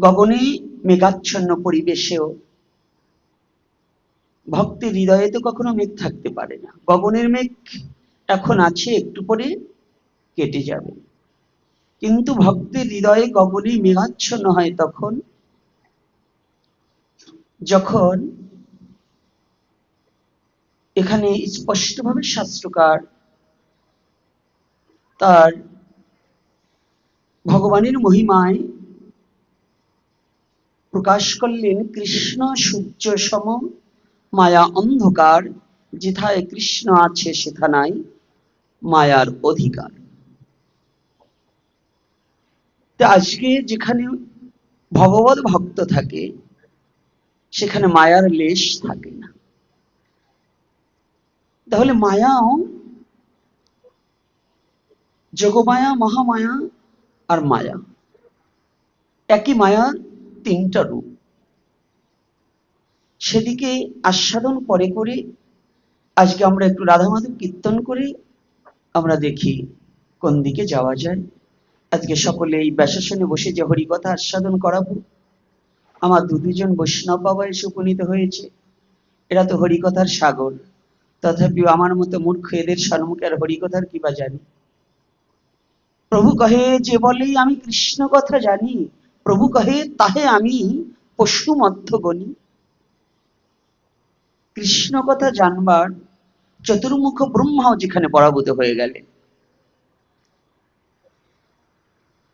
গগনে মেঘাচ্ছন্ন পরিবেশেও। ভক্তের হৃদয়ে তো কখনো মেঘ থাকতে পারে না। গগনের মেঘ এখন আছে, একটু পরে কেটে যাবে। কিন্তু ভক্তের হৃদয়ে গগনে মেঘাচ্ছন্ন হয় তখন, যখন এখানে স্পষ্টভাবে শাস্ত্রকার তার ভগবানের মহিমায় প্রকাশ করলেন কৃষ্ণ সূর্য সম, মায়া অন্ধকার, যেথায় কৃষ্ণ আছে সেথা নাই, মায়ার অধিকার। আজকে যেখানে ভগবত ভক্ত থাকে, সেখানে মায়ার লেশ থাকে না। তাহলে মায়াও যোগমায়া মহামায়া আর মায়া। একই মায়ার তিনটা রূপ। সেদিকে আস্বাদন পরে করে, আজকে আমরা একটু রাধা মাধব কীর্তন করে আমরা দেখি কোন দিকে যাওয়া যায়। আজকে সকলে এই ব্যাসাসনে বসে যে হরিকথা আস্বাদন করাবো, আমার দু দুজন বৈষ্ণব বাবা এসে উপনীত হয়েছে। এরা তো হরিকথার সাগর, তথাপিও আমার মতো মূর্খ এদের সম্মুখে আর হরিকথার কি বা জানি। প্রভু কহে, যে বলেই আমি কৃষ্ণ কথা জানি প্রভু কহে, তাহে আমি পশু মধ্য গণি কৃষ্ণ কথা জানবার চতুর্মুখ ব্রহ্মাও যেখানে পরাভূত হয়ে গেলেন।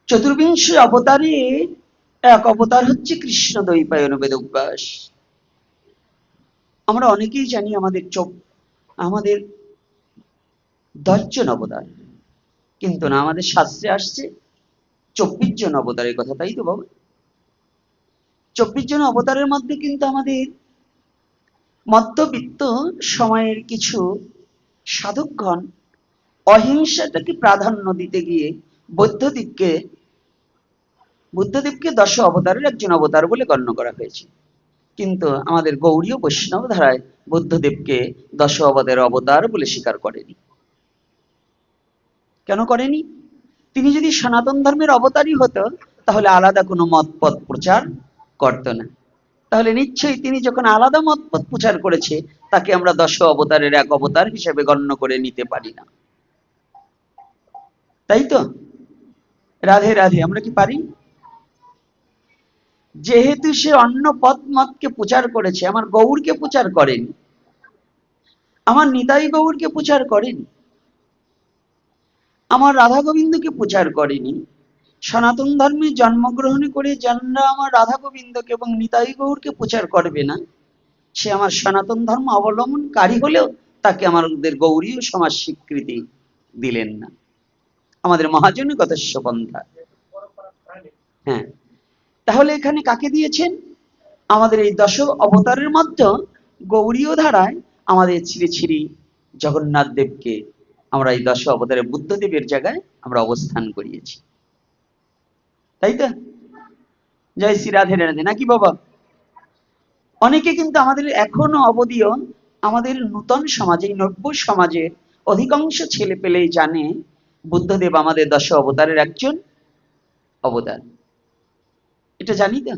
চতুর্বিংশ অবতারে এক অবতার হচ্ছে কৃষ্ণ দৈপায়ন বেদব্যাস আমরা অনেকেই জানি আমাদের চোখ, আমাদের দশজন অবতার। কিন্তু না, আমাদের শাস্ত্রে আসছে চব্বিশ জন অবতারের কথা, তাই তো বাবা? চব্বিশ জন অবতারের মধ্যে কিন্তু আমাদের মধ্যবিত্ত সময়ের কিছু সাধকগণ অহিংসাটাকে প্রাধান্য দিতে গিয়ে বৌদ্ধদিককে বুদ্ধদেবকে দশ অবতারের একজন অবতার বলে গণ্য করা হয়েছে। কিন্তু আমাদের গৌরীয় বৈষ্ণব ধারায় বুদ্ধদেবকে দশ অবতারের অবতার বলে স্বীকার করেনি। কেন করেনি? তিনি যদি সনাতন ধর্মের অবতারই হতো, তাহলে আলাদা কোনো মত পথ প্রচার করতো না। তাহলে নিশ্চয়ই তিনি যখন আলাদা মত পথ প্রচার করেছে, তাকে আমরা দশ অবতারের এক অবতার হিসেবে গণ্য করে নিতে পারি না। তাই তো? রাধে রাধে, আমরা কি পারি? যেহেতু সে অন্য পথ মতকে প্রচার করেছে, আমার গৌরকে প্রচার করেনি। আমার নিতাই গৌরকে প্রচার করেনি। আমার রাধা গোবিন্দকে প্রচার করেনি। সনাতন ধর্মে জন্মগ্রহণ করে যারা আমার রাধা গোবিন্দকে এবং নিতাই গৌরকে প্রচার করবে না। সে আমার সনাতন ধর্ম অবলম্বনকারী হলেও তাকে আমাদের গৌরীয় সমাজ স্বীকৃতি দিলেন না। আমাদের মহাজনগত পন্থা। হ্যাঁ। তাহলে এখানে কাকে দিয়েছেন? আমাদের এই দশ অবতারের মধ্যে গৌরীয় ধারায় আমাদের শ্রী শ্রী জগন্নাথ দেবকে আমরা এই দশ অবতারের বুদ্ধদেবের জায়গায় আমরা অবস্থান করিয়েছি। তাই তো? জয় শ্রী রাধে রাধে। নাকি বাবা? অনেকে কিন্তু আমাদের এখনও অবধিও আমাদের নূতন সমাজে নব্য সমাজের অধিকাংশ ছেলে পেলেই জানে বুদ্ধদেব আমাদের দশ অবতারের একজন অবতার। এটা জানি তো?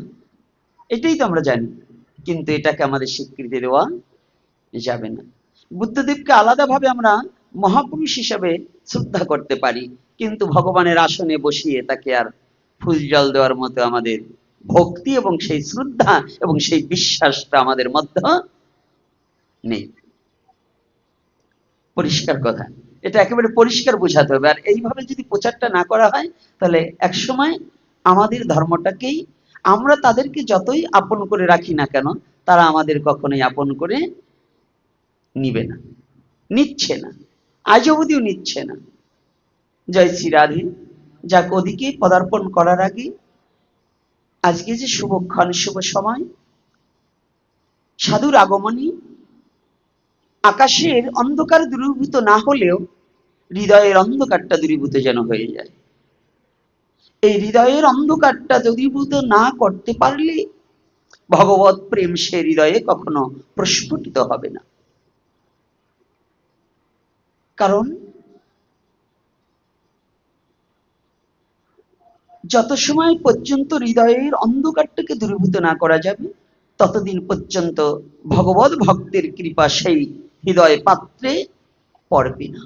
এটাই তো আমরা জানি। কিন্তু এটাকে আমাদের স্বীকৃতি দেওয়া যাবে না। বুদ্ধদেবকে আলাদাভাবে আমরা মহাপুরুষ হিসেবে শ্রদ্ধা করতে পারি, কিন্তু ভগবানের আসনে বসিয়ে তাকে আর ফুল জল দেওয়ার মতো আমাদের ভক্তি এবং সেই শ্রদ্ধা এবং সেই বিশ্বাসটা আমাদের মধ্যে নেই। পরিষ্কার কথা। এটা একেবারে পরিষ্কার বোঝাতে হবে। আর এইভাবে যদি প্রচারটা না করা হয়, তাহলে একসময় আমাদের ধর্মটাকেই আমরা তাদেরকে যতই আপন করে রাখি না কেন, তারা আমাদের কখনোই আপন করে নিবে না, নিচ্ছে না। আজ অবধিও নিচ্ছে না। জয় শ্রী রাধে যাক ওদিকে পদার্পণ করার আগে, আজকে যে শুভক্ষণ, শুভ সময়, সাধুর আগমনী আকাশের অন্ধকার দূরীভূত না হলেও হৃদয়ের অন্ধকারটা দূরীভূত যেন হয়ে যায়। এই হৃদয়ের অন্ধকারটা দূরীভূত না করতে পারলে ভগবত প্রেম সে হৃদয়ে কখনো প্রস্ফুটিত হবে না। কারণ যত সময় পর্যন্ত হৃদয়ের অন্ধকারটাকে দূরীভূত না করা যাবে, ততদিন পর্যন্ত ভগবত ভক্তের কৃপা সেই হৃদয় পাত্রে পড়বে না।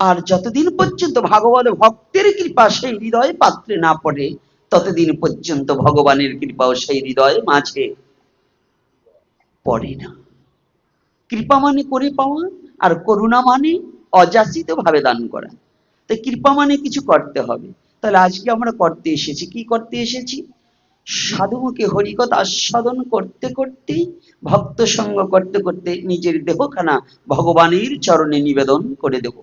আর যতদিন পর্যন্ত ভাগবত ভক্তের কৃপা সেই হৃদয় পাত্রে না পড়ে, ততদিন পর্যন্ত ভগবানের কৃপাও সেই হৃদয় মাঝে পড়ে না। কৃপা মানে করে পাওয়া আর করুণা মানে অযাচিত ভাবে দান করা। তাই কৃপা মানে কিছু করতে হবে। তাহলে আজকে আমরা করতে এসেছি। কি করতে এসেছি? সাধুমুখে হরিকথা আস্বাদন করতে করতে ভক্ত সঙ্গ করতে করতে নিজের দেহখানা ভগবানের চরণে নিবেদন করে দেব।